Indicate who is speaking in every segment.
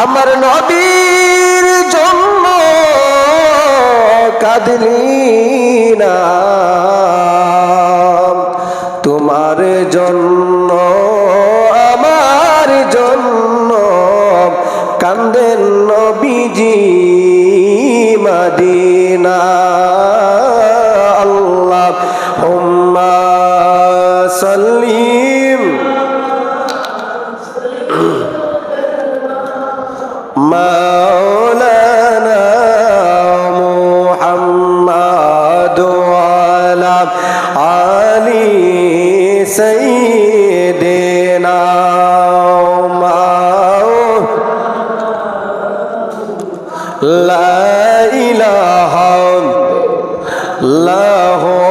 Speaker 1: আমার নবীর জন্য কাঁদলি না। তোমার জন্য আমার জন্য কান্দেন নবীজি মদিনা। আল্লাহ হুম্মা সাল্লিম আলী সৈদেনা লাইলাহ লাহ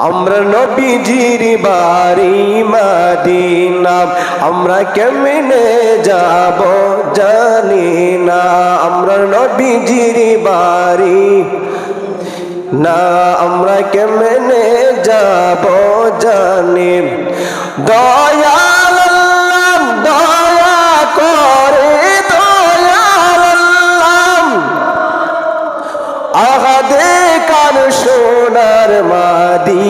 Speaker 1: আমরা নবীজির বাড়ি মাদিনা। আমরা কেমনে যাব জানি না। আমরা নবীজির বাড়ি না। আমরা কেমনে যাব জানি। আল্লাহ, দয়া করে। আহাদে কার সোনার মাদিনা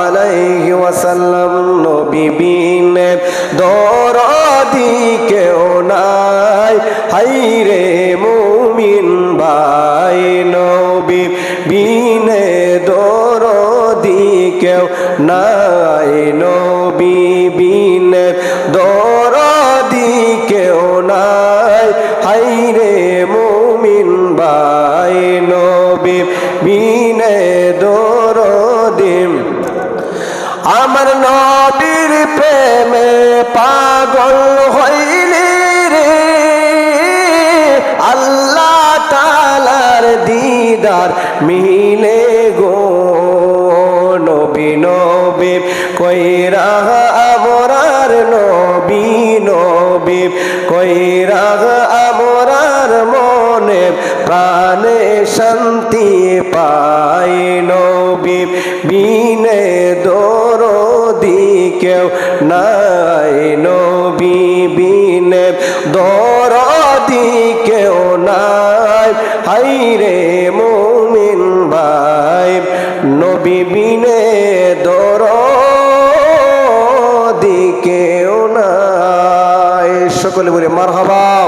Speaker 1: ওয়াসাল্লাম নবী বিনে দরদি কেউ নাই। হাইরে মুমিন ভাই নবী বিনে দরদি কেউ নাই। নবী বিনে দরদি কেউ নাই। হাইরে মুমিন ভাই নবী আমার নবীর প্রেমে পাগল হইলি রে। আল্লাহ তালার দিদার মিলে গো নবী নবী, কইরা আমরার নবী নবী, কইরা আমরার মনে প্রাণে শান্তি পাই দরদি কেউ নাই নবী বিনে। দরদি কেউ নাই। হাইরে মুমিন ভাই, নবী বিনে দরদি কেউ নাই। সকলে বলে মারহাবা।